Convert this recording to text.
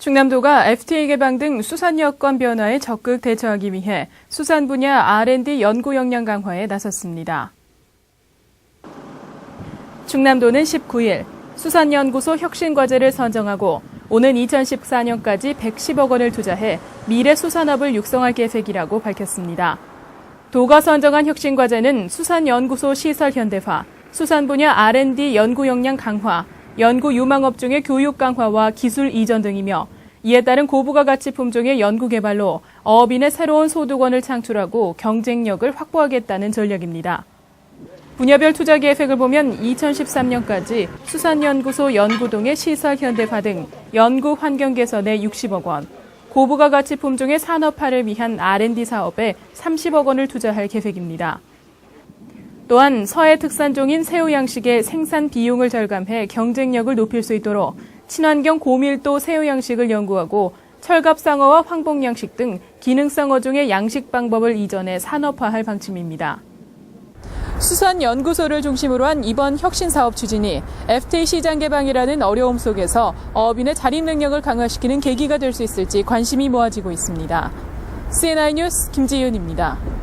충남도가 FTA 개방 등 수산 여건 변화에 적극 대처하기 위해 수산 분야 R&D 연구 역량 강화에 나섰습니다. 충남도는 19일 수산연구소 혁신과제를 선정하고 오는 2014년까지 110억 원을 투자해 미래 수산업을 육성할 계획이라고 밝혔습니다. 도가 선정한 혁신과제는 수산연구소 시설 현대화, 수산 분야 R&D 연구 역량 강화, 연구 유망 업종의 교육 강화와 기술 이전 등이며 이에 따른 고부가 가치 품종의 연구 개발로 어업인의 새로운 소득원을 창출하고 경쟁력을 확보하겠다는 전략입니다. 분야별 투자 계획을 보면 2013년까지 수산연구소 연구동의 시설 현대화 등 연구 환경 개선에 60억 원, 고부가 가치 품종의 산업화를 위한 R&D 사업에 30억 원을 투자할 계획입니다. 또한 서해 특산종인 새우 양식의 생산 비용을 절감해 경쟁력을 높일 수 있도록 친환경 고밀도 새우 양식을 연구하고 철갑상어와 황복 양식 등 기능성 어종의 양식 방법을 이전해 산업화할 방침입니다. 수산연구소를 중심으로 한 이번 혁신사업 추진이 FTA 시장 개방이라는 어려움 속에서 어업인의 자립 능력을 강화시키는 계기가 될 수 있을지 관심이 모아지고 있습니다. CNI 뉴스 김지윤입니다.